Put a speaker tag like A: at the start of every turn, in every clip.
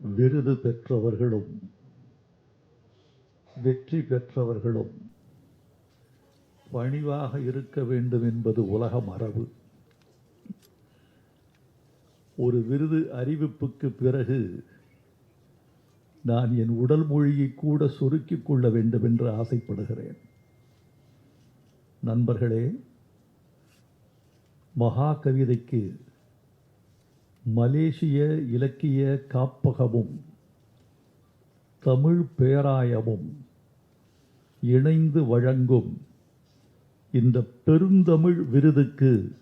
A: விருது பெற்றவர்களும் வெற்றி பெற்றவர்களும் பணிவாக இருக்க வேண்டும் என்பது உலக மரபு. ஒரு விருது அறிவிப்புக்கு பிறகு நான் என் உடல் மொழியை கூட சுருக்கிக் கொள்ள வேண்டும் என்று ஆசைப்படுகிறேன். நண்பர்களே மகா கவிதைக்கு மலேசிய இலக்கிய காப்பகமும் தமிழ் பேராயமும் இணைந்து வழங்கும் இந்த பெருந்தமிழ் விருதுக்கு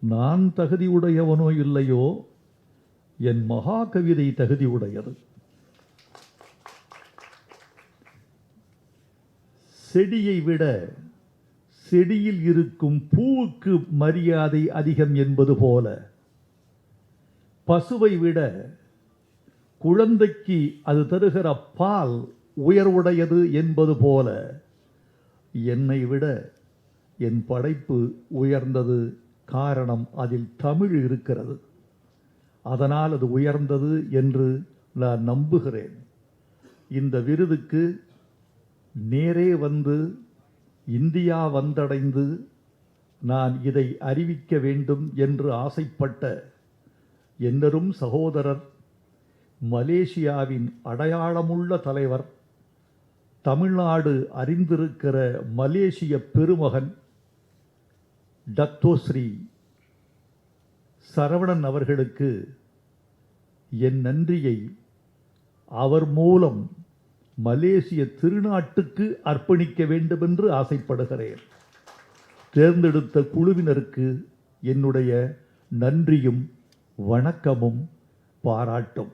A: நான் தகுதியுடையவனோ இல்லையோ? என் மகா கவிதை தகுதியுடையது. செடியை விட செடியில் இருக்கும் பூவுக்கு மரியாதை அதிகம் என்பது போல பசுவை விட குழந்தைக்கு அது தருகிற பால் உயர்வுடையது என்பது போல என்னை விட என் படைப்பு உயர்ந்தது காரணம் அதில் தமிழ் இருக்கிறது. அதனால் அது உயர்ந்தது என்று நான் நம்புகிறேன். இந்த விருதுக்கு நேரே வந்து இந்தியா வந்தடைந்து நான் இதை அறிவிக்க வேண்டும் என்று ஆசைப்பட்ட என்னரும் சகோதரர் மலேசியாவின் அடையாளமுள்ள தலைவர் தமிழ்நாடு அறிந்திருக்கிற மலேசிய பெருமகன் டத்தோஸ்ரீ சரவணன் அவர்களுக்கு என் நன்றியை அவர் மூலம் மலேசிய திருநாட்டுக்கு அர்ப்பணிக்க வேண்டும் என்று ஆசைப்படுகிறேன். தேர்ந்தெடுத்த குழுவினருக்கு என்னுடைய நன்றியும் வணக்கமும் பாராட்டும்.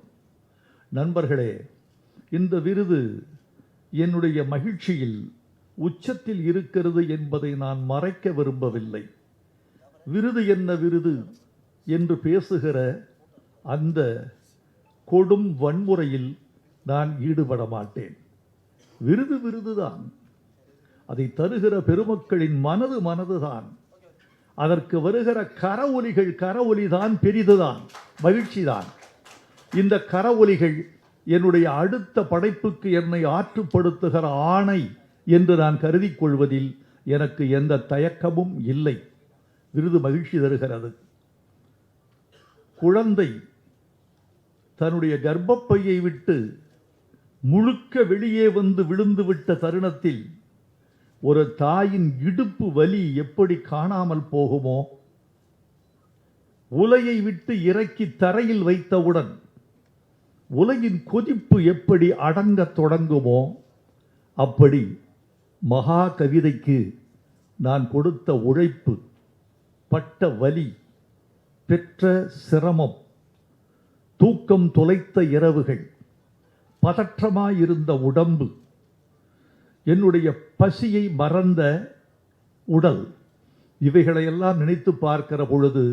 A: நண்பர்களே இந்த விருது என்னுடைய மகிழ்ச்சியில் உச்சத்தில் இருக்கிறது என்பதை நான் மறைக்க விரும்பவில்லை. விருது என்ன விருது என்று பேசுகிற அந்த கொடும் வன்முறையில் நான் ஈடுபட மாட்டேன். விருது விருதுதான். அதை தருகிற பெருமக்களின் மனது மனதுதான். அதற்கு வருகிற கரவொலிகள் கரவொலிதான் பெரிதுதான் மகிழ்ச்சிதான். இந்த கரவொலிகள் என்னுடைய அடுத்த படைப்புக்கு என்னை ஆற்றுப்படுத்துகிற ஆணை என்று நான் கருதி கொள்வதில் எனக்கு எந்த தயக்கமும் இல்லை. விருது மகிழ்ச்சி தருகிறது. குழந்தை தன்னுடைய கர்ப்பப்பையை விட்டு முழுக்க வெளியே வந்து விழுந்துவிட்ட தருணத்தில் ஒரு தாயின் இடுப்பு வலி எப்படி காணாமல் போகுமோ உலையை விட்டு இறக்கி தரையில் வைத்தவுடன் உலகின் கொதிப்பு எப்படி அடங்கத் தொடங்குமோ அப்படி மகா கவிதைக்கு நான் கொடுத்த உழைப்பு பட்ட வலி பெற்ற சிரமம் தூக்கம் தொலைத்த இரவுகள் பதற்றமாயிருந்த உடம்பு என்னுடைய பசியை மறந்த உடல் இவைகளையெல்லாம் நினைத்து பார்க்கிற பொழுது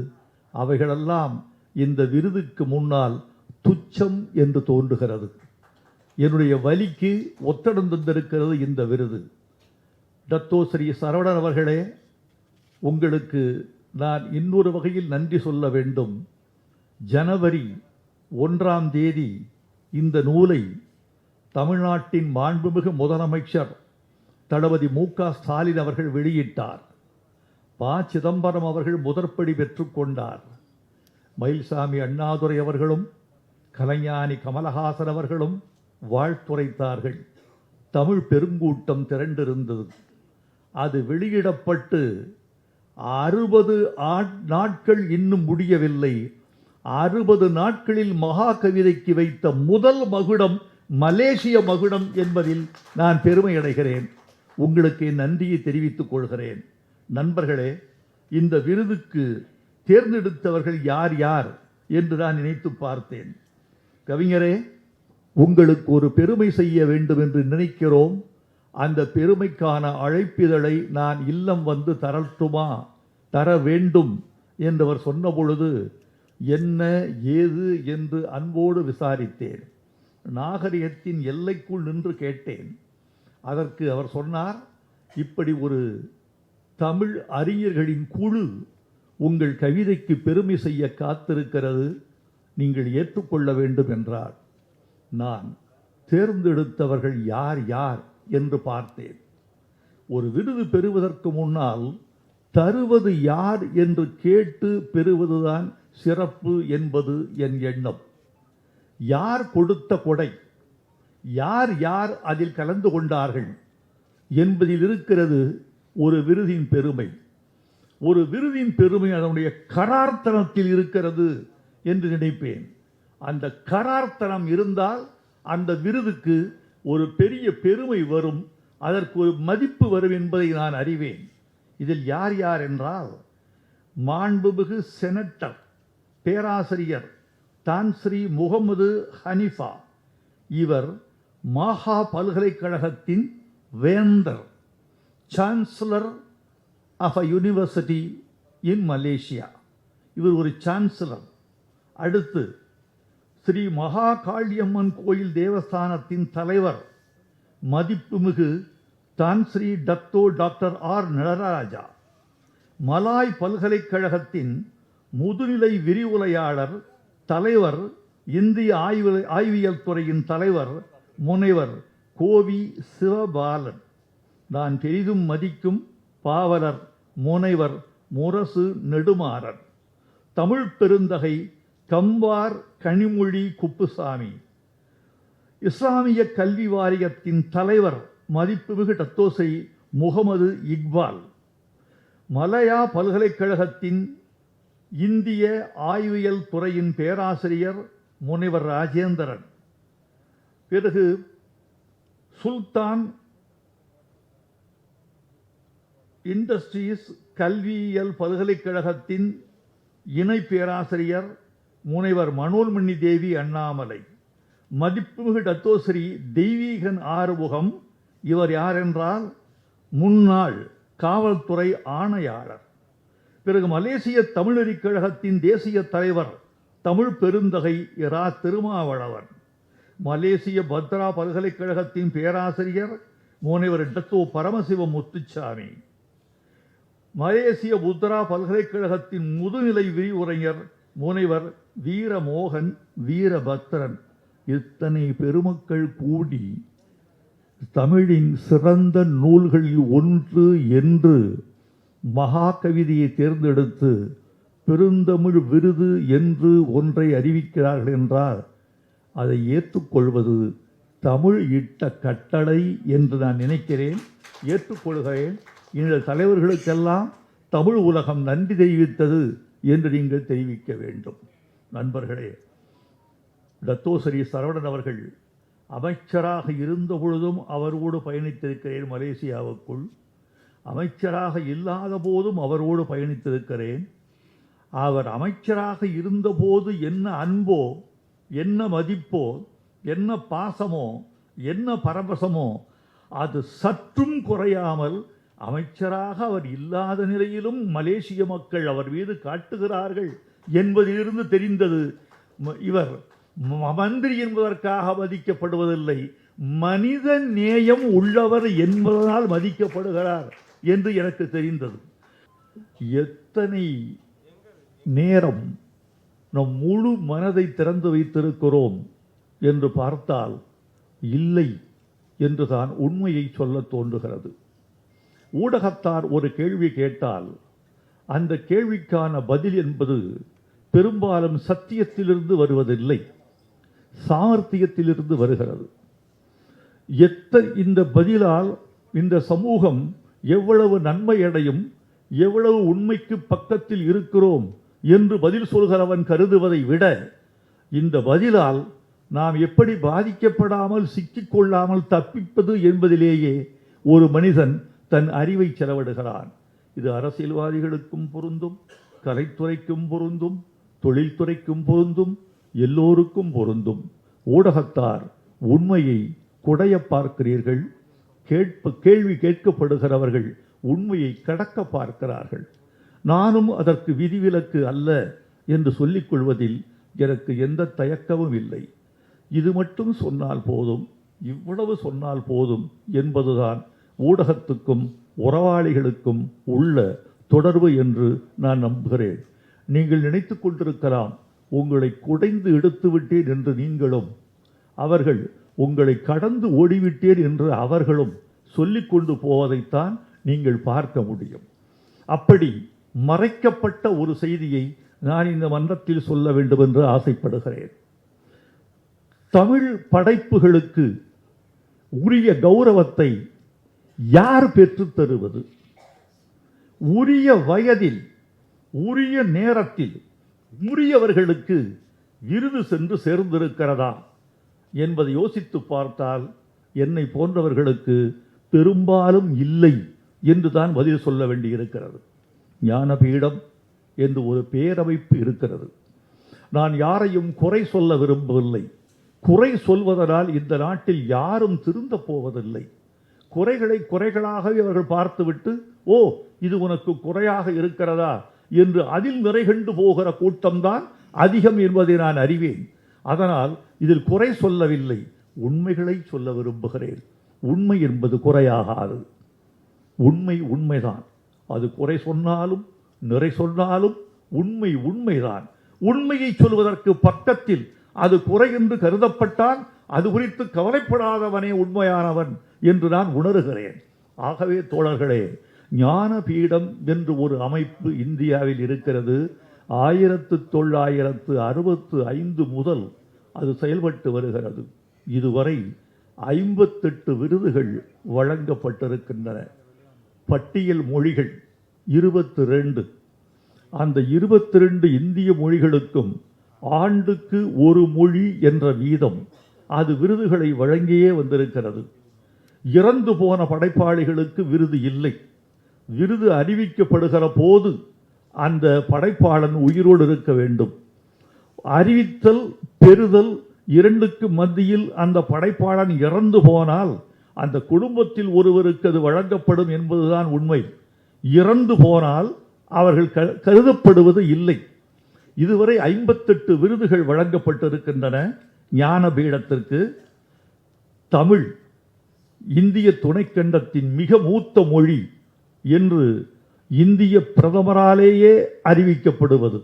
A: அவைகளெல்லாம் இந்த விருதுக்கு முன்னால் துச்சம் என்று தோன்றுகிறது. என்னுடைய வலிக்கு ஒத்தடம் தந்திருக்கிறது இந்த விருது. டத்தோ ஸ்ரீ சரவணன் அவர்களே உங்களுக்கு நான் இன்னொரு வகையில் நன்றி சொல்ல வேண்டும். ஜனவரி ஒன்றாம் தேதி இந்த நூலை தமிழ்நாட்டின் மாண்புமிகு முதலமைச்சர் தளபதி மு க ஸ்டாலின் அவர்கள் வெளியிட்டார். ப. சிதம்பரம் அவர்கள் முதற்படி பெற்றுக்கொண்டார் மயில்சாமி அண்ணாதுரை அவர்களும் கலைஞானி கமலஹாசன் அவர்களும் வாழ்த்துரைத்தார்கள். தமிழ் பெருங்கூட்டம் திரண்டிருந்தது. அது வெளியிடப்பட்டு அறுபது நாட்கள் இன்னும் முடியவில்லை. அறுபது நாட்களில் மகா கவிதைக்கு வைத்த முதல் மகுடம் மலேசிய மகுடம் என்பதில் நான் பெருமை அடைகிறேன். உங்களுக்கு என் நன்றியை தெரிவித்துக் கொள்கிறேன். நண்பர்களே இந்த விருதுக்கு தேர்ந்தெடுத்தவர்கள் யார் யார் என்று நான் நினைத்து பார்த்தேன். கவிஞரே உங்களுக்கு ஒரு பெருமை செய்ய வேண்டும் என்று நினைக்கிறோம். அந்த பெருமைக்கான அழைப்பிதழை நான் இல்லம் வந்து தரட்டுமா? தர வேண்டும் என்றவர் சொன்னபொழுது என்ன ஏது? என்று அன்போடு விசாரித்தேன். நாகரிகத்தின் எல்லைக்குள் நின்று கேட்டேன். அதற்கு அவர் சொன்னார் இப்படி ஒரு தமிழ் அறிஞர்களின் குழு உங்கள் கவிதைக்கு பெருமை செய்ய காத்திருக்கிறது நீங்கள் ஏற்றுக்கொள்ள வேண்டும் என்றார். நான் தேர்ந்தெடுத்தவர்கள் யார் யார் என்று பார்த்தேன். ஒரு விருது பெறுவதற்கு முன்னால் தருவது யார் என்று கேட்டு பெறுவதுதான் சிறப்பு என்பது என் எண்ணம். யார் கொடுத்த கொடை? யார் யார் அதில் கலந்து கொண்டார்கள் என்பதில் இருக்கிறது ஒரு விருதின் பெருமை. ஒரு விருதின் பெருமை அதனுடைய கரார்த்தனத்தில் இருக்கிறது என்று நினைப்பேன். அந்த கரார்த்தனம் இருந்தால் அந்த விருதுக்கு ஒரு பெரிய பெருமை வரும் அதற்கு ஒரு மதிப்பு வரும் என்பதை நான் அறிவேன். இதில் யார் யார் என்றால் மாண்புமிகு செனட்டர் பேராசிரியர் தான்ஸ்ரீ முகமது ஹனிஃபா. இவர் மாஹா பல்கலைக்கழகத்தின் வேந்தர் chancellor of a university in Malaysia இவர் ஒரு சான்சலர் அடுத்து ஸ்ரீ மகாகாளியம்மன் கோயில் தேவஸ்தானத்தின் தலைவர் மதிப்புமிகு தான் Shri Dato doctor R Natarajah. Malay பல்கலைக்கழகத்தின் முதுநிலை விரிவுரையாளர் தலைவர் இந்திய ஆய்வு ஆய்வியல் துறையின் தலைவர் முனைவர் கோவி சிவபாலன். நான் பெரிதும் மதிக்கும் பாவலர் முனைவர் முரசு நெடுமாறன். தமிழ் பெருந்தகை கம்பார் கனிமொழி குப்புசாமி. இஸ்லாமிய கல்வி வாரியத்தின் தலைவர் மதிப்புமிகு டத்தோசை முகமது இக்பால். மலையா பல்கலைக்கழகத்தின் இந்திய ஆய்வியல் துறையின் பேராசிரியர் முனைவர் ராஜேந்திரன். பிறகு சுல்தான் இண்டஸ்ட்ரீஸ் கல்வியியல் பல்கலைக்கழகத்தின் இணை பேராசிரியர் முனைவர் மனோன்மணி தேவி அண்ணாமலை மதிப்புமிகு டத்தோஸ்ரீ தெய்வீகன் ஆறுமுகம் இவர் யார் என்றால் முன்னாள் காவல்துறை ஆணையாளர். பிறகு மலேசிய தமிழறிக் கழகத்தின் தேசிய தலைவர் தமிழ் பெருந்தகை இரா திருமாவளவன். மலேசிய பத்ரா பல்கலைக்கழகத்தின் பேராசிரியர் முனைவர் டத்தோ பரமசிவ முத்துச்சாமி. மலேசிய புத்ரா பல்கலைக்கழகத்தின் முதுநிலை விரிவுரைஞர் முனைவர் வீரமோகன் வீரபத்ரன். இத்தனை பெருமக்கள் கூடி தமிழின் சிறந்த நூல்களில் ஒன்று என்று மகாகவிதையை தேர்ந்தெடுத்து பெருந்தமிழ் விருது என்று ஒன்றை அறிவிக்கிறார்கள் என்றால் அதை ஏற்றுக்கொள்வது தமிழ் இட்ட கட்டளை என்று நான் நினைக்கிறேன். ஏற்றுக்கொள்கிறேன். இந்த தலைவர்களுக்கெல்லாம் தமிழ் உலகம் நன்றி தெரிவித்தது என்று நீங்கள் தெரிவிக்க வேண்டும். நண்பர்களே தத்தோசரி சரவணன் அவர்கள் அமைச்சராக இருந்த பொழுதும் அவரோடு பயணித்திருக்கிறேன் மலேசியாவுக்குள். அமைச்சராக இல்லாத போதும் அவரோடு பயணித்திருக்கிறேன். அவர் அமைச்சராக இருந்தபோது என்ன அன்போ என்ன மதிப்போ என்ன பாசமோ என்ன பரபசமோ அது சற்றும் குறையாமல் அமைச்சராக அவர் இல்லாத நிலையிலும் மலேசிய மக்கள் அவர் மீது காட்டுகிறார்கள் என்பதிலிருந்து தெரிந்தது. இவர் மந்திரி என்பதற்காக மதிக்கப்படுவதில்லை. மனித நேயம் உள்ளவர் என்பதனால் மதிக்கப்படுகிறார் என்று எனக்கு தெரிந்தது. எத்தனை நேரம் நம் முழு மனதை திறந்து வைத்திருக்கிறோம் என்று பார்த்தால் இல்லை என்றுதான் உண்மையை சொல்லத் தோன்றுகிறது. ஊடகத்தார் ஒரு கேள்வி கேட்டால் அந்த கேள்விக்கான பதில் என்பது பெரும்பாலும் சத்தியத்திலிருந்து வருவதில்லை சாமர்த்தியத்திலிருந்து வருகிறது. எத்த இந்த பதிலால் இந்த சமூகம் எவ்வளவு நன்மை அடையும் எவ்வளவு உண்மைக்கு பக்கத்தில் இருக்கிறோம் என்று பதில் சொல்கிறவன் கருதுவதை விட இந்த பதிலால் நாம் எப்படி பாதிக்கப்படாமல் சிக்கிக்கொள்ளாமல் தப்பிப்பது என்பதிலேயே ஒரு மனிதன் தன் அறிவை செலவிடுகிறான். இது அரசியல்வாதிகளுக்கும் பொருந்தும் கலைத்துறைக்கும் பொருந்தும் தொழில்துறைக்கும் பொருந்தும் எல்லோருக்கும் பொருந்தும். ஊடகத்தார் உண்மையை குடைய பார்க்கிறீர்கள் கேட்ப கேள்வி கேட்கப்படுகிறவர்கள் உண்மையை கடக்க பார்க்கிறார்கள். நானும் அதற்கு விதிவிலக்கு அல்ல என்று சொல்லிக் கொள்வதில் எனக்கு எந்த தயக்கமும் இல்லை. இது மட்டும் சொன்னால் போதும் இவ்வளவு சொன்னால் போதும் என்பதுதான் ஊடகத்துக்கும் உறவாளிகளுக்கும் உள்ள தொடர்பு என்று நான் நம்புகிறேன். நீங்கள் நினைத்து கொண்டிருக்கலாம் உங்களை குடைந்து எடுத்து விட்டேன் என்று நீங்களும் அவர்கள் உங்களை கடந்து ஓடிவிட்டேன் என்று அவர்களும் சொல்லிக்கொண்டு போவதைத்தான் நீங்கள் பார்க்க முடியும். அப்படி மறைக்கப்பட்ட ஒரு செய்தியை நான் இந்த மன்றத்தில் சொல்ல வேண்டும் என்று ஆசைப்படுகிறேன். தமிழ் படைப்புகளுக்கு உரிய கௌரவத்தை யார் பெற்றுத் தருவது? உரிய வயதில் உரிய நேரத்தில் உரியவர்களுக்கு விருது சென்று சேர்ந்திருக்கிறதா என்பதை யோசித்து பார்த்தால் என்னை போன்றவர்களுக்கு பெரும்பாலும் இல்லை என்று தான் பதில் சொல்ல வேண்டியிருக்கிறது. ஞானபீடம் என்று ஒரு பேரமைப்பு இருக்கிறது. நான் யாரையும் குறை சொல்ல விரும்பவில்லை. குறை சொல்வதனால் இந்த நாட்டில் யாரும் திருந்த போவதில்லை. குறைகளை குறைகளாகவே அவர்கள் பார்த்துவிட்டு ஓ இது உனக்கு குறையாக இருக்கிறதா? என்று அதில் நிறைகண்டு போகிற கூட்டம்தான் அதிகம் என்பதை நான் அறிவேன். அதனால் இதில் குறை சொல்லவில்லை. உண்மைகளை சொல்ல விரும்புகிறேன். உண்மை என்பது குறையாகாது. உண்மை உண்மைதான். அது குறை சொன்னாலும் நிறை சொன்னாலும் உண்மை உண்மைதான். உண்மையை சொல்வதற்கு பக்கத்தில் அது குறை என்று கருதப்பட்டால் அது குறித்து கவலைப்படாதவனே உண்மையானவன் என்று நான் உணர்கிறேன். ஆகவே தோழர்களே ஞான பீடம் என்று ஒரு அமைப்பு இந்தியாவில் இருக்கிறது. ஆயிரத்து தொள்ளாயிரத்து அறுபத்து ஐந்து முதல் அது செயல்பட்டு வருகிறது. இதுவரை ஐம்பத்தெட்டு விருதுகள் வழங்கப்பட்டிருக்கின்றன. பட்டியல் மொழிகள் இருபத்தி ரெண்டு அந்த இருபத்தி ரெண்டு இந்திய மொழிகளுக்கும் ஆண்டுக்கு ஒரு மொழி என்ற வீதம் அது விருதுகளை வழங்கியே வந்திருக்கிறது. இறந்து போன படைப்பாளிகளுக்கு விருது இல்லை. விருது அறிவிக்கப்படுகிற போது அந்த படைப்பாளன் உயிரோடு இருக்க வேண்டும். அறிவித்தல் பெறுதல் இரண்டுக்கு மத்தியில் அந்த படைப்பாளன் இறந்து போனால் அந்த குடும்பத்தில் ஒருவருக்கு அது வழங்கப்படும் என்பதுதான் உண்மை. இறந்து போனால் அவர்கள் க- கருதப்படுவது இல்லை. இதுவரை ஐம்பத்தெட்டு விருதுகள் வழங்கப்பட்டிருக்கின்றன ஞான பீடத்திற்கு தமிழ் இந்திய துணைக்கண்டத்தின் மிக மூத்த மொழி என்று இந்திய பிரதமராலேயே அறிவிக்கப்படுவது.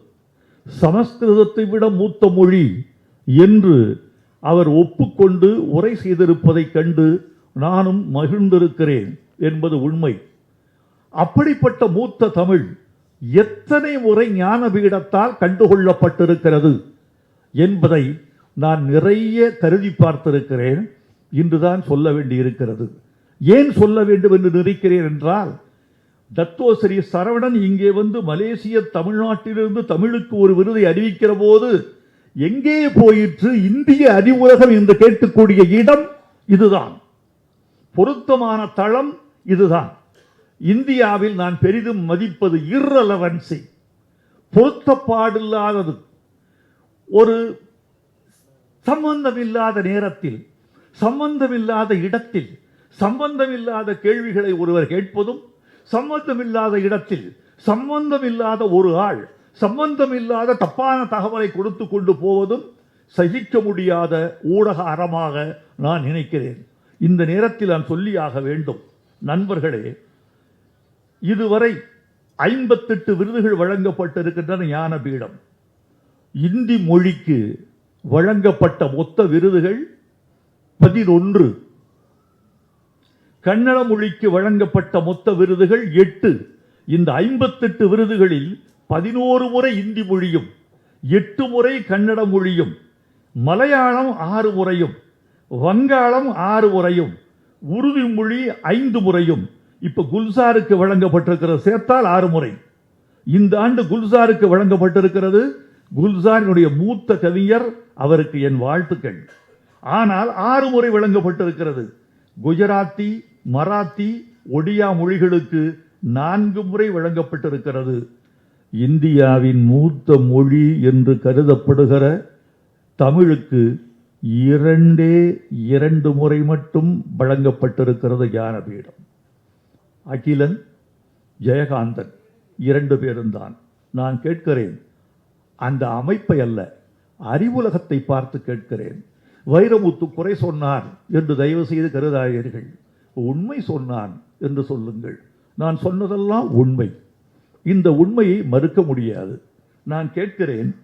A: சமஸ்கிருதத்தை விட மூத்த மொழி என்று அவர் ஒப்புக்கொண்டு உரை செய்திருப்பதைக் கண்டு நானும் மகிழ்ந்திருக்கிறேன் என்பது உண்மை. அப்படிப்பட்ட மூத்த தமிழ் எத்தனை முறை ஞானபீடத்தால் கண்டுகொள்ளப்பட்டிருக்கிறது என்பதை நான் நிறைய கருதி பார்த்திருக்கிறேன். இன்றுதான் சொல்ல வேண்டியிருக்கிறது. ஏன் சொல்ல வேண்டும் என்று நினைக்கிறேன் என்றால் தத்தோஸ்ரீ சரவணன் இங்கே வந்து மலேசிய தமிழ்நாட்டிலிருந்து தமிழுக்கு ஒரு விருதை அறிவிக்கிற போது எங்கே போயிற்று? இந்திய அறிவுலகம் என்று கேட்கக்கூடிய இடம் இதுதான். பொருத்தமான தளம் இதுதான். இந்தியாவில் நான் பெரிதும் மதிப்பது இர்ரலவன்சி பொருத்தப்பாடில்லாதது. ஒரு சம்பந்தமில்லாத நேரத்தில் சம்பந்தமில்லாத இடத்தில் சம்பந்தமில்லாத கேள்விகளை ஒருவர் கேட்பதும் சம்பந்தமில்லாத இடத்தில் சம்பந்தமில்லாத ஒரு ஆள் சம்பந்தமில்லாத தப்பான தகவலை கொடுத்து கொண்டு போவதும் சகிக்க முடியாத ஊடக அறமாக நான் நினைக்கிறேன். இந்த நேரத்தில் நான் சொல்லியாக வேண்டும். நண்பர்களே இதுவரை ஐம்பத்தெட்டு விருதுகள் வழங்கப்பட்டிருக்கின்றன ஞானபீடம் இந்தி மொழிக்கு வழங்கப்பட்ட மொத்த விருதுகள் பதினொன்று. கன்னட மொழிக்கு வழங்கப்பட்ட மொத்த விருதுகள் எட்டு. இந்த ஐம்பத்தெட்டு விருதுகளில் பதினோரு முறை இந்தி மொழியும் எட்டு முறை கன்னட மொழியும் மலையாளம் ஆறு முறையும் வங்காளம் ஆறு முறையும் உறுதிமொழி ஐந்து முறையும் இப்போ குல்சாருக்கு வழங்கப்பட்டிருக்கிற சேர்த்தால் ஆறு முறை. இந்த ஆண்டு குல்சாருக்கு வழங்கப்பட்டிருக்கிறது குல்சாரினுடைய மூத்த கவிஞர் அவருக்கு என் வாழ்த்துக்கள். ஆனால் ஆறு முறை வழங்கப்பட்டிருக்கிறது குஜராத்தி மராத்தி ஒடியா மொழிகளுக்கு நான்கு முறை வழங்கப்பட்டிருக்கிறது. இந்தியாவின் மூத்த மொழி என்று கருதப்படுகிற தமிழுக்கு இரண்டே இரண்டு முறை மட்டும் வழங்கப்பட்டிருக்கிறது ஞானபீடம். அகிலன் ஜெயகாந்தன் இரண்டு பேரும் தான் நான் கேட்கிறேன் அந்த அமைப்பை அல்ல அறிவுலகத்தை பார்த்து கேட்கிறேன். வைரமுத்து குறை சொன்னார் என்று தயவு செய்து கருதாதீர்கள். உண்மை சொன்னான் என்று சொல்லுங்கள். நான் சொன்னதெல்லாம் உண்மை. இந்த உண்மையை மறுக்க முடியாது. நான் கேட்கிறேன்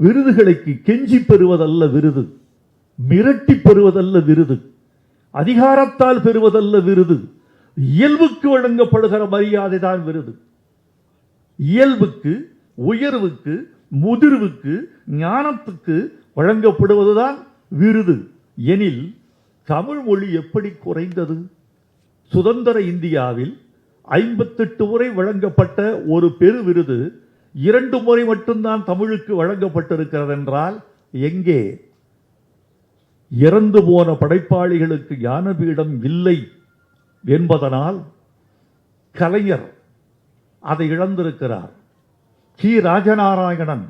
A: விருதுகளுக்கு கெஞ்சி பெறுவதல்ல விருது. மிரட்டி பெறுவதல்ல விருது. அதிகாரத்தால் பெறுவதல்ல விருது. இயல்புக்கு வழங்கப்படுகிற மரியாதை தான் விருது. இயல்புக்கு உயர்வுக்கு முதிர்வுக்கு ஞானத்துக்கு வழங்கப்படுவதுதான் விருது. எனில் தமிழ் மொழி எப்படி குறைந்தது? சுதந்திர இந்தியாவில் ஐம்பத்தெட்டு முறை வழங்கப்பட்ட ஒரு பெரு விருது இரண்டு முறை மட்டும்தான் தமிழுக்கு வழங்கப்பட்டிருக்கிறது என்றால் எங்கே? இறந்து போன படைப்பாளிகளுக்கு ஞானபீடம் இல்லை என்பதனால் கலைஞர் அதை இழந்திருக்கிறார். கி. ராஜநாராயணன்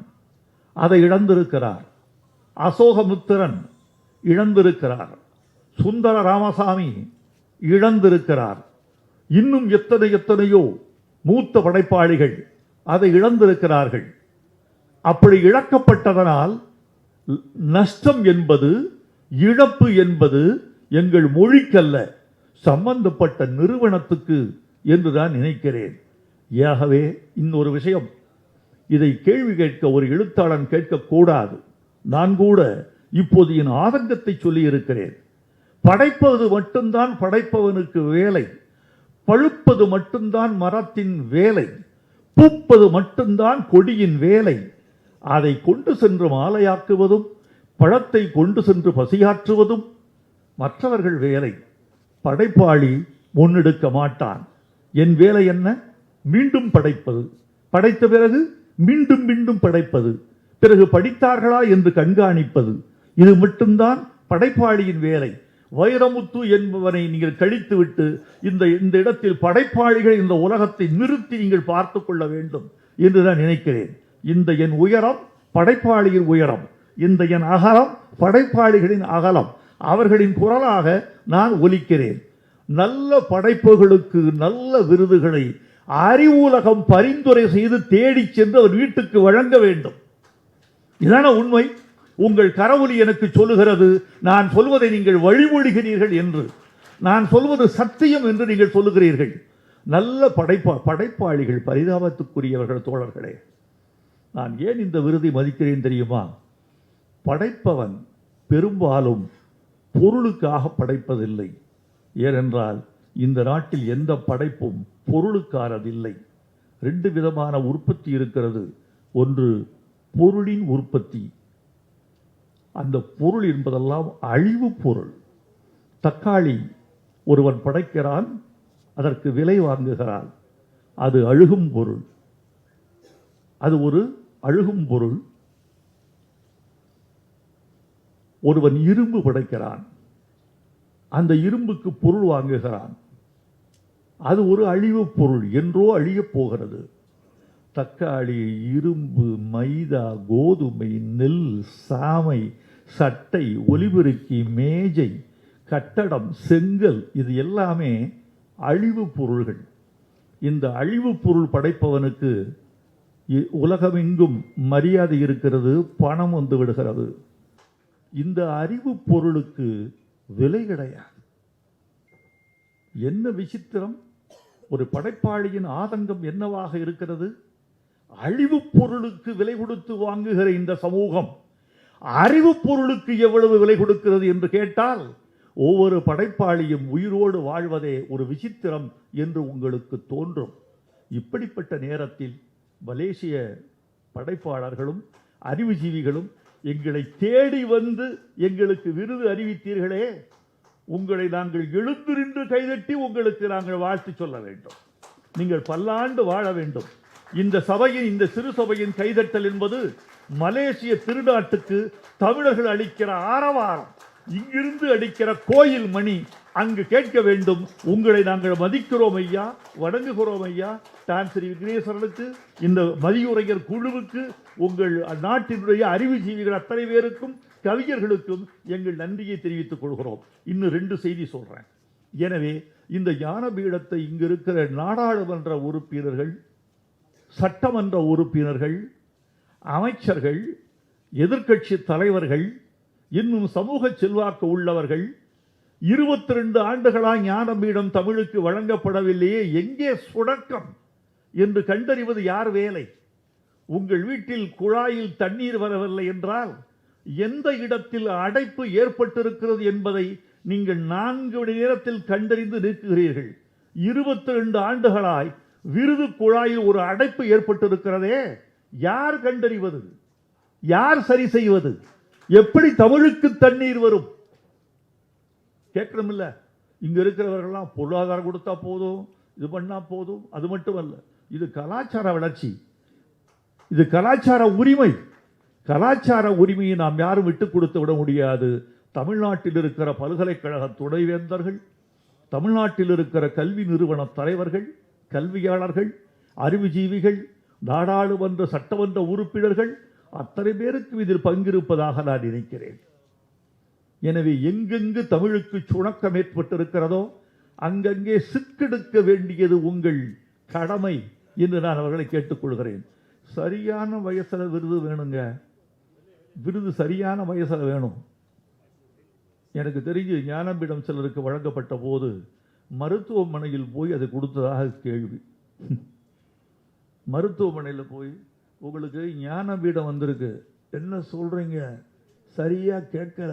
A: அதை இழந்திருக்கிறார். அசோகமுத்திரன் இழந்திருக்கிறார். சுந்தர ராமசாமி இழந்திருக்கிறார். இன்னும் எத்தனை எத்தனையோ மூத்த படைப்பாளிகள் அதை இழந்திருக்கிறார்கள். அப்படி இழக்கப்பட்டதனால் நஷ்டம் என்பது இழப்பு என்பது எங்கள் மொழிக்கல்ல சம்பந்தப்பட்ட நிறுவனத்துக்கு என்று தான் நினைக்கிறேன். ஏகவே இன்னொரு விஷயம். இதை கேள்வி கேட்க ஒரு எழுத்தாளன் கேட்கக்கூடாது. நான் கூட இப்போது என் ஆதங்கத்தை சொல்லி இருக்கிறேன் படைப்பது மட்டும்தான் படைப்பவனுக்கு வேலை. பழுப்பது மட்டும்தான் மரத்தின் வேலை. பூப்பது மட்டும்தான் கொடியின் வேலை. அதை கொண்டு சென்று மாலையாக்குவதும் பழத்தை கொண்டு சென்று பசியாற்றுவதும் மற்றவர்கள் வேலை. படைப்பாளி முன்னெடுக்க மாட்டான். என் வேலை என்ன? மீண்டும் படைப்பது. படைத்த பிறகு மீண்டும் மீண்டும் படைப்பது. பிறகு படித்தார்களா என்று கண்காணிப்பது. இது மட்டும்தான் படைப்பாளியின் வேலை. வைரமுத்து என்பவனை நீங்கள் கழித்துவிட்டு இந்த இந்த இடத்தில் படைப்பாளிகள் இந்த உலகத்தை நிறுத்தி நீங்கள் பார்த்து கொள்ள வேண்டும் என்று நான் நினைக்கிறேன். இந்த என் உயரம் படைப்பாளியின் உயரம். இந்த என் அகலம் படைப்பாளிகளின் அகலம். அவர்களின் குரலாக நான் ஒலிக்கிறேன். நல்ல படைப்புகளுக்கு நல்ல விருதுகளை அறிவுலகம் பரிந்துரை செய்து தேடிச் சென்று அவர் வீட்டுக்கு வழங்க வேண்டும். இதான உண்மை. உங்கள் கரவொலி எனக்கு சொல்லுகிறது. நான் சொல்வதை நீங்கள் வழிமொழிகிறீர்கள் என்று. நான் சொல்வது சத்தியம் என்று நீங்கள் சொல்லுகிறீர்கள். நல்ல படைப்பா படைப்பாளிகள் பரிதாபத்துக்குரியவர்கள் தோழர்களே. நான் ஏன் இந்த விருதை மதிக்கிறேன் தெரியுமா? படைப்பவன் பெரும்பாலும் பொருளுக்காக படைப்பதில்லை. ஏனென்றால் இந்த நாட்டில் எந்த படைப்பும் பொருளுக்கானதில்லை. ரெண்டு விதமான உற்பத்தி இருக்கிறது. ஒன்று பொருளின் உற்பத்தி. அந்த பொருள் என்பதெல்லாம் அழிவு பொருள். தக்காளி ஒருவன் படைக்கிறான் அதற்கு விலை வாங்குகிறான். அது அழுகும் பொருள். அது ஒரு அழுகும் பொருள். ஒருவன் இரும்பு படைக்கிறான். அந்த இரும்புக்கு பொருள் வாங்குகிறான். அது ஒரு அழிவு பொருள். என்றோ அழியப் போகிறது. தக்காளி இரும்பு மைதா கோதுமை நெல் சாமை சட்டை ஒலிபெருக்கி மேஜை கட்டடம் செங்கல் இது எல்லாமே அழிவு பொருள்கள். இந்த அழிவு பொருள் படைப்பவனுக்கு இ- உலகமெங்கும் மரியாதை இருக்கிறது பணம் வந்து விடுகிறது. இந்த அறிவு பொருளுக்கு விலை கிடையாது. என்ன விசித்திரம்? ஒரு படைப்பாளியின் ஆதங்கம் என்னவாக இருக்கிறது? அழிவு பொருளுக்கு விலை கொடுத்து வாங்குகிற இந்த சமூகம் அறிவு பொருளுக்கு எவ்வளவு விலை கொடுக்கிறது என்று கேட்டால் ஒவ்வொரு படைப்பாளியும் உயிரோடு வாழ்வதே ஒரு விசித்திரம் என்று உங்களுக்கு தோன்றும். இப்படிப்பட்ட நேரத்தில் மலேசிய படைப்பாளர்களும் அறிவுஜீவிகளும் எங்களை தேடி வந்து எங்களுக்கு விருது அறிவித்தீர்களே உங்களை நாங்கள் எழுந்திருந்து கைதட்டி உங்களுக்கு நாங்கள் வாழ்த்து சொல்ல வேண்டும். நீங்கள் பல்லாண்டு வாழ வேண்டும். இந்த சபையின் இந்த சிறு சபையின் கைதட்டல் என்பது மலேசிய திருநாட்டுக்கு தமிழர்கள் அளிக்கிற ஆரவாரம். இங்கிருந்து அடிக்கிற கோயில் மணி அங்கு கேட்க வேண்டும் உங்களை நாங்கள் மதிக்கிறோம் ஐயா வணங்குகிறோம் ஐயா. தான் ஸ்ரீ விக்னேஸ்வரனுக்கு இந்த மதியுரையர் குழுவுக்கு உங்கள் நாட்டினுடைய அறிவுஜீவிகள் அத்தனை பேருக்கும் கவிஞர்களுக்கும் எங்கள் நன்றியை தெரிவித்துக் கொள்கிறோம். இன்னும் ரெண்டு செய்தி சொல்கிறேன் எனவே இந்த ஞானபீடத்தை இங்கு இருக்கிற நாடாளுமன்ற உறுப்பினர்கள் சட்டமன்ற உறுப்பினர்கள் அமைச்சர்கள் எதிர்க்கட்சி தலைவர்கள் இன்னும் சமூக செல்வாக்கு உள்ளவர்கள் இருபத்தி ரெண்டு ஆண்டுகளாக ஞானபீடம் தமிழுக்கு வழங்கப்படவில்லையே எங்கே சுடக்கம் என்று கண்டறிவது யார் வேலை? உங்கள் வீட்டில் குழாயில் தண்ணீர் வரவில்லை என்றால் எந்த இடத்தில் அடைப்பு ஏற்பட்டிருக்கிறது என்பதை நீங்கள் நான்கு மணி நேரத்தில் கண்டறிந்து நிற்கிறீர்கள். இருபத்தி ரெண்டு ஆண்டுகளாய் விருது குழாயில் ஒரு அடைப்பு ஏற்பட்டிருக்கிறதே யார் கண்டறிவது? யார் சரி செய்வது? எப்படி தமிழுக்கு தண்ணீர் வரும்? கேட்கணுமில்ல. இங்கே இருக்கிறவர்கள்லாம் பொருளாதாரம் கொடுத்தா போதும் இது பண்ணால் போதும் அது மட்டும் அல்ல இது கலாச்சார வளர்ச்சி. இது கலாச்சார உரிமை. கலாச்சார உரிமையை நாம் யாரும் விட்டு கொடுத்து விட முடியாது. தமிழ்நாட்டில் இருக்கிற பல்கலைக்கழக துணைவேந்தர்கள் தமிழ்நாட்டில் இருக்கிற கல்வி நிறுவன தலைவர்கள் கல்வியாளர்கள் அறிவுஜீவிகள் நாடாளுமன்ற சட்டமன்ற உறுப்பினர்கள் அத்தனை பேருக்கு இதில் பங்கிருப்பதாக நான் நினைக்கிறேன். எனவே எங்கெங்கு தமிழுக்கு சுணக்கம் ஏற்பட்டிருக்கிறதோ அங்கங்கே சிக்கெடுக்க வேண்டியது உங்கள் கடமை என்று நான் அவர்களை கேட்டுக்கொள்கிறேன். சரியான வயசில் விருது வேணுங்க. விருது சரியான வயசில் வேணும். எனக்கு தெரிஞ்சு ஞானபீடம் சிலருக்கு வழங்கப்பட்ட போது மருத்துவமனையில் போய் அதை கொடுத்ததாக கேள்வி. மருத்துவமனையில் போய் உங்களுக்கு ஞானபீடம் வந்திருக்கு. என்ன சொல்கிறீங்க சரியாக கேட்கல.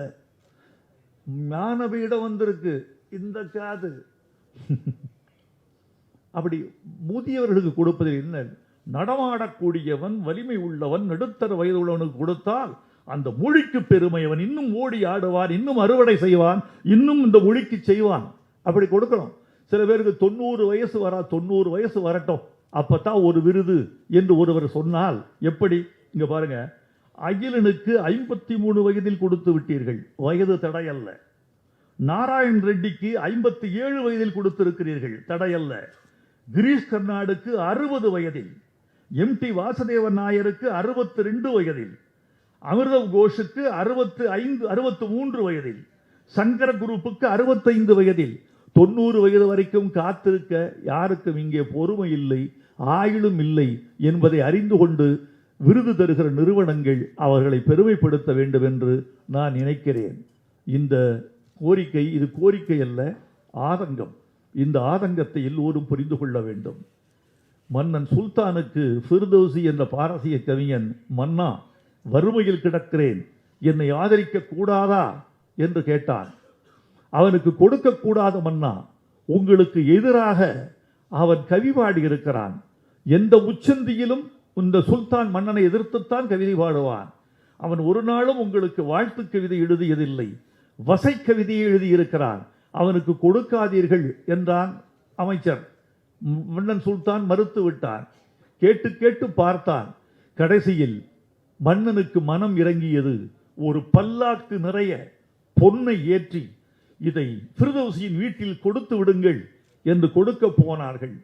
A: ஞானபீடம் வந்திருக்கு. இந்த காது அப்படி முதியவர்களுக்கு கொடுப்பதில் என்ன? நடமாடக்கூடியவன் வலிமை உள்ளவன் நடுத்தர வயது உள்ளவனுக்கு கொடுத்தால் அந்த மொழிக்கு பெருமை. அவன் இன்னும் ஓடி ஆடுவான் இன்னும் அறுவடை செய்வான் இன்னும் இந்த மொழிக்கு செய்வான். அப்படி கொடுக்கணும். சில பேருக்கு தொண்ணூறு வயசு வரா தொண்ணூறு வயசு வரட்டும். அப்போ தான் ஒரு விருது என்று ஒருவர் சொன்னால் எப்படி? இங்கே பாருங்கள் அகிலனுக்கு ஐம்பத்தி மூணு வயதில் கொடுத்து விட்டீர்கள். வயது தடையல்ல. நாராயண் ரெட்டிக்கு ஐம்பத்தி ஏழு வயதில் கொடுத்திருக்கிறீர்கள். தடையல்ல. கிரீஷ் கர்நாடுக்கு அறுபது வயதில். எம் டி வாசுதேவன் நாயருக்கு அறுபத்தி ரெண்டு வயதில். அமிர்தவ் கோஷுக்கு அறுபத்து ஐந்து அறுபத்து மூன்று வயதில். சங்கர குரூப்புக்கு அறுபத்தைந்து வயதில். தொண்ணூறு வயது வரைக்கும் காத்திருக்க யாருக்கும் இங்கே பொறுமை இல்லை ஆயுளும் இல்லை என்பதை அறிந்து கொண்டு விருது தருகிற நிறுவனங்கள் அவர்களை பெருமைப்படுத்த வேண்டும் என்று நான் நினைக்கிறேன். இந்த கோரிக்கை இது கோரிக்கை அல்ல ஆதங்கம். இந்த ஆதங்கத்தை எல்லோரும் புரிந்து கொள்ள வேண்டும். மன்னன் சுல்தானுக்கு ஃபிர்தௌசி என்ற பாரசீக கவிஞன் மன்னா வறுமையில் கிடக்கிறேன். என்னை ஆதரிக்க கூடாதா? என்று கேட்டான். அவனுக்கு கொடுக்கக்கூடாத மன்னா. உங்களுக்கு எதிராக அவன் கவிபாடி இருக்கிறான். எந்த உச்சந்தியிலும் இந்த சுல்தான் மன்னனை எதிர்த்துத்தான் கவிதை பாடுவான். அவன் ஒரு நாளும் உங்களுக்கு வாழ்த்து கவிதை எழுதியதில்லை. வசை கவிதையை எழுதியிருக்கிறான். அவனுக்கு கொடுக்காதீர்கள் என்றான் அமைச்சர். மன்னன் சுல்தான் மறுத்து விட்டான். கேட்டு கேட்டு பார்த்தான். கடைசியில் மன்னனுக்கு மனம் இறங்கியது ஒரு பல்லாக்கு நிறைய பொன்னை ஏற்றி இதை ஃபிர்தௌசியின் வீட்டில் கொடுத்து விடுங்கள் என்று கொடுக்க போனார்கள்.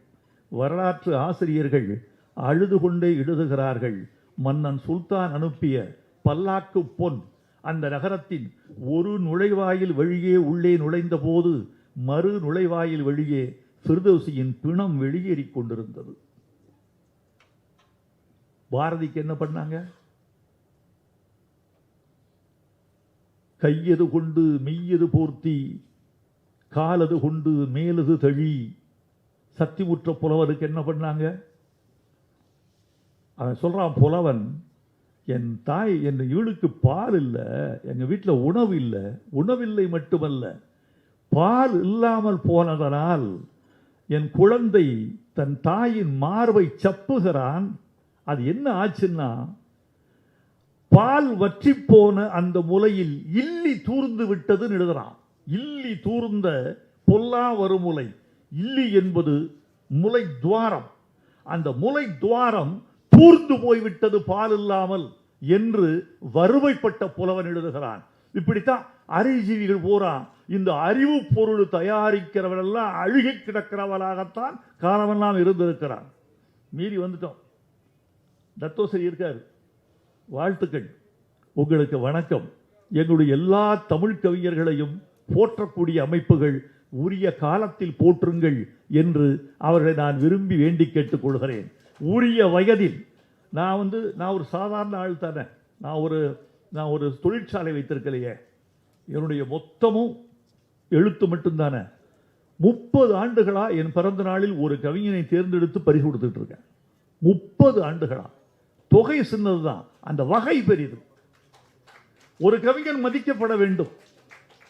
A: வரலாற்று ஆசிரியர்கள் அழுது கொண்டே எழுதுகிறார்கள். மன்னன் சுல்தான் அனுப்பிய பல்லாக்கு பொன் அந்த நகரத்தின் ஒரு நுழைவாயில் வழியே உள்ளே நுழைந்த போது மறு நுழைவாயில் வழியே ஃபிர்தௌசியின் பிணம் வெளியேறிக் கொண்டிருந்தது. பாரதிக்கு என்ன பண்ணாங்க? கையது கொண்டு மெய்யது போர்த்தி காலது கொண்டு மேலது தழி சத்திமுற்ற புலவருக்கு என்ன பண்ணாங்க? அவன் சொல்கிறான் புலவன் என் தாய் என் இவளுக்கு பால் இல்லை எங்கள் வீட்டில் உணவு இல்லை. உணவில்லை மட்டுமல்ல பால் இல்லாமல் போனதனால் என் குழந்தை தன் தாயின் மார்பை சப்புகிறான். அது என்ன ஆச்சுன்னா பால் வற்றி போன அந்த முலையில் இல்லி தூர்ந்து விட்டதுன்னு எழுதுறான். இல்லி தூர்ந்த பொல்லா வருமுலை இல்லி என்பது முலை துவாரம். அந்த முலை துவாரம் தூர்ந்து போய்விட்டது பால் இல்லாமல் என்று வறுமைப்பட்ட புலவன் எழுதுகிறான். இப்படித்தான் அறிவுஜீவிகள் பூரா இந்த அறிவு பொருள் தயாரிக்கிறவரெல்லாம் அழுகி கிடக்கிறவளாகத்தான் காலமெல்லாம் இருந்திருக்கிறான். மீறி வந்துட்டோம். தத்தோசரி இருக்கார். வாழ்த்துக்கள். உங்களுக்கு வணக்கம். எங்களுடைய எல்லா தமிழ் கவிஞர்களையும் போற்றக்கூடிய அமைப்புகள் உரிய காலத்தில் போற்றுங்கள் என்று அவர்களை நான் விரும்பி வேண்டி கேட்டுக்கொள்கிறேன் உரிய வயதில் நான் வந்து நான் ஒரு சாதாரண ஆள் தானே. நான் ஒரு நான் ஒரு தொழிற்சாலை வைத்திருக்கலையே. என்னுடைய மொத்தமும் எழுத்து மட்டும்தானே. முப்பது ஆண்டுகளாக என் பிறந்த நாளில் ஒரு கவிஞனை தேர்ந்தெடுத்து பரிசு கொடுத்துட்டு இருக்கேன். முப்பது ஆண்டுகளாக தொகை சின்னதுதான். அந்த வகை பெரியது. ஒரு கவிஞன் மதிக்கப்பட வேண்டும்.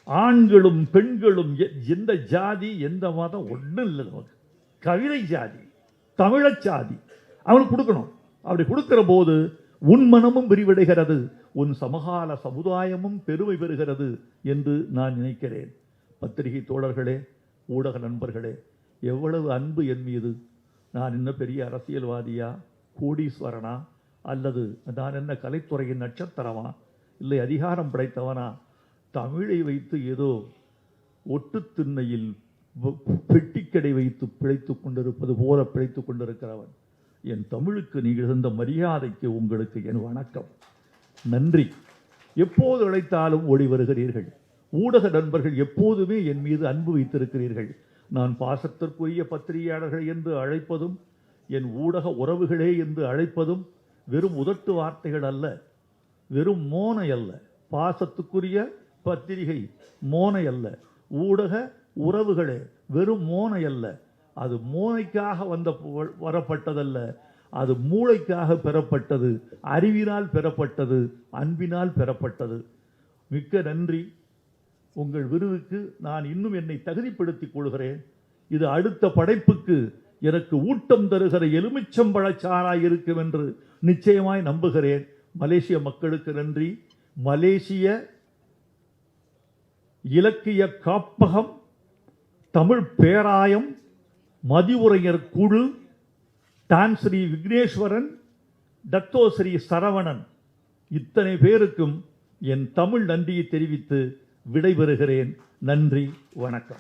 A: ஆண்களும் பெண்களும் எ- எந்த ஜாதி எந்த மதம் ஒன்றும் இல்லை நமக்கு. கவிதை ஜாதி தமிழச்சாதி அவனுக்கு கொடுக்கணும். அப்படி கொடுக்கிற போது உன் மனமும் விரிவடைகிறது உன் சமகால சமுதாயமும் பெருமை பெறுகிறது என்று நான் நினைக்கிறேன். பத்திரிகை தோழர்களே ஊடக நண்பர்களே எவ்வளவு அன்பு என் மீது. நான் என்ன பெரிய அரசியல்வாதியா கோடீஸ்வரனா அல்லது நான் என்ன கலைத்துறையின் நட்சத்திரமா இல்லை அதிகாரம் படைத்தவனா தமிழை வைத்து ஏதோ ஒட்டுத்திண்ணையில் பெட்டிக்கடை வைத்து பிழைத்துக் கொண்டிருப்பது போல பிழைத்து கொண்டிருக்கிறவன். என் தமிழுக்கு நீங்கள் தந்த மரியாதைக்கு உங்களுக்கு என் வணக்கம். நன்றி. எப்போது அழைத்தாலும் ஓடி வருகிறீர்கள். ஊடக நண்பர்கள் எப்போதுமே என் மீது அன்பு வைத்திருக்கிறீர்கள். நான் பாசத்திற்குரிய பத்திரிகையாளர்கள் என்று அழைப்பதும் என் ஊடக உறவுகளே என்று அழைப்பதும் வெறும் உதட்டு வார்த்தைகள் அல்ல வெறும் மோனை அல்ல. பாசத்துக்குரிய பத்திரிகை மோனை அல்ல ஊடக உறவுகளே வெறும் மோனை அல்ல. அது மூளைக்காக வந்த வரப்பட்டதல்ல. அது மூளைக்காக பெறப்பட்டது. அறிவினால் பெறப்பட்டது. அன்பினால் பெறப்பட்டது. மிக்க நன்றி. உங்கள் விருதுக்கு நான் இன்னும் என்னை தகுதிப்படுத்திக் கொள்கிறேன். இது அடுத்த படைப்புக்கு எனக்கு ஊட்டம் தருகிற எலுமிச்சம்பழச்சாராய் இருக்கும் என்று நிச்சயமாய் நம்புகிறேன். மலேசிய மக்களுக்கு நன்றி. மலேசிய இலக்கிய காப்பகம் தமிழ் பேராயம் மதிவுரையர் குழு டான் ஸ்ரீ விக்னேஸ்வரன் டத்தோ ஸ்ரீ சரவணன். இத்தனை பேருக்கும் என் தமிழ் நன்றியை தெரிவித்து விடைபெறுகிறேன். நன்றி வணக்கம்.